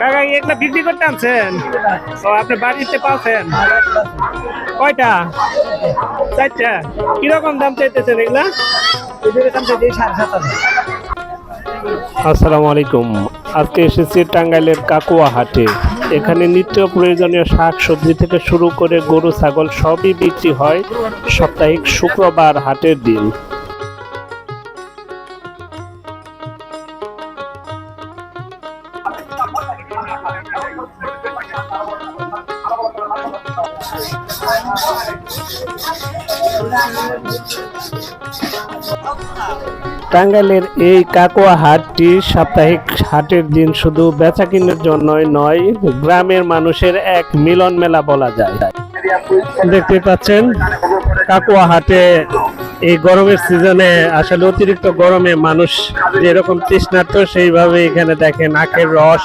কাকা এগুলা বিক্রি করতে আনছেন? ও আপনি বাড়িতে পাচ্ছেন কয়টা? চারটা? কীরকম দাম চাইতেছেন এগুলা? আসসালামু আলাইকুম। আজকে এসেছি টাঙ্গাইলের কাকুয়া হাটে এখানে নিত্য প্রয়োজনীয় শাক সবজি থেকে শুরু করে গরু ছাগল সবই বিক্রি হয় সাপ্তাহিক শুক্রবার হাটের দিন। টাঙ্গাইলের এই কাকুয়া হাটটি সাপ্তাহিক হাটের দিন শুধু বেচা কিনার জন্যই নয়, গ্রামের মানুষের এক মিলন মেলা বলা যায়। দেখতে পাচ্ছেন, কাকুয়া হাটে এই গরমের সিজনে আসলে অতিরিক্ত গরমে মানুষ যেরকম তৃষ্ণার্ত, সেইভাবে এখানে দেখেন আখের রস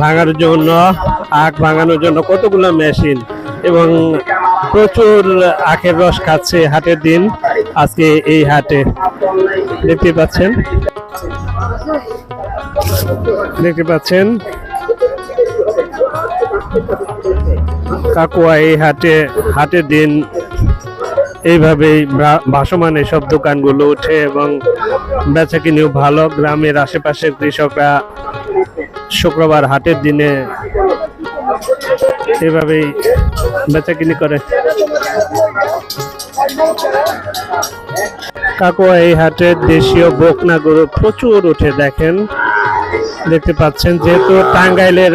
ভাঙার জন্য, আখ ভাঙানোর জন্য কতগুলো মেশিন এবং প্রচুর আখের রস খাচ্ছে হাটের দিন। আজকে এই হাটে দেখতে পাচ্ছেন। দেখতে পাচ্ছেন। কাকুয়া এই হাটে, হাটের দিন এইভাবেই ভাসমান এসব দোকানগুলো উঠে এবং বেচা কিনেও ভালো। গ্রামের আশেপাশের কৃষকরা শুক্রবার হাটের দিনে এভাবেই বেচা কিনি করে। কাকুয়া এই হাটে দেশীয় বকনা গরু প্রচুর উঠে দেখেন। দেখতে পাচ্ছেন, যেহেতু টাঙ্গাইলের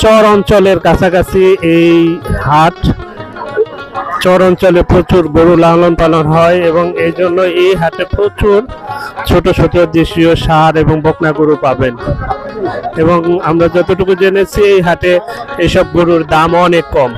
চর অঞ্চলের কাছাকাছি এই হাট চর অঞ্চলে প্রচুর গরু লালন পালন হয় এবং এই জন্য এই হাটে প্রচুর ছোট ছোট দেশীয় সার এবং বকনা গরু পাবেন। এবং আমরা যতটুকু জেনেছি, এই হাটে এইসব গরুর দাম অনেক কম।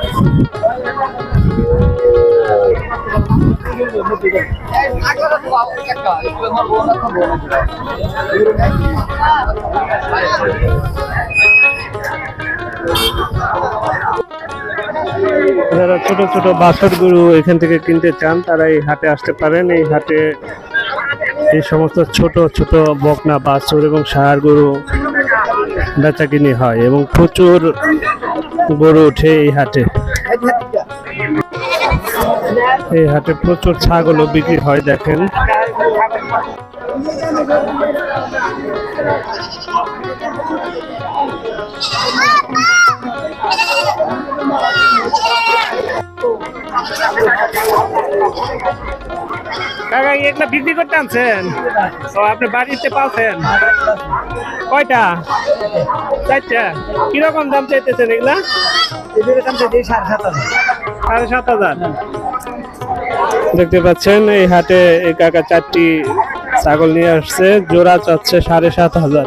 যারা ছোট ছোট বাছর গরু এখান থেকে কিনতে চান তারা এই হাটে আসতে পারেন। এই হাটে এই সমস্ত ছোট ছোট বকনা, বাছুর এবং ষাঁড় গরু বেচা কিনি হয় এবং প্রচুর গরু ওঠে এই হাটে। এই হাটে প্রচুর ছাগলও বিক্রি হয়, দেখেন। কাকা এগুলা বিক্রি করতে আনছেন? ও আপনি বাড়িতে পাচ্ছেন কয়টা? চারটা? কীরকম দাম চাইতেছেন এগুলা? সাড়ে সাত হাজার। দেখতে পাচ্ছেন এই হাটে এই কাকা চারটি ছাগল নিয়ে আসছে জোড়া চাচ্ছে সাড়ে সাত হাজার।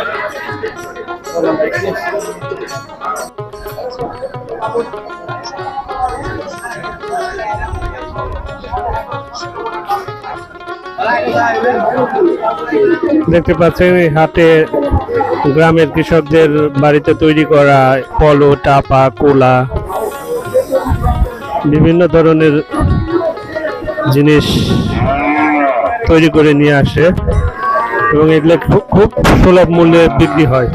দেখতে পাচ্ছেন, এই হাটে গ্রামের কৃষকদের বাড়িতে তৈরি করা পলো টাপা, কোলা, বিভিন্ন ধরনের জিনিস তৈরি করে নিয়ে আসে এবং এগুলো খুব খুব সুলভ মূল্যে বিক্রি হয়।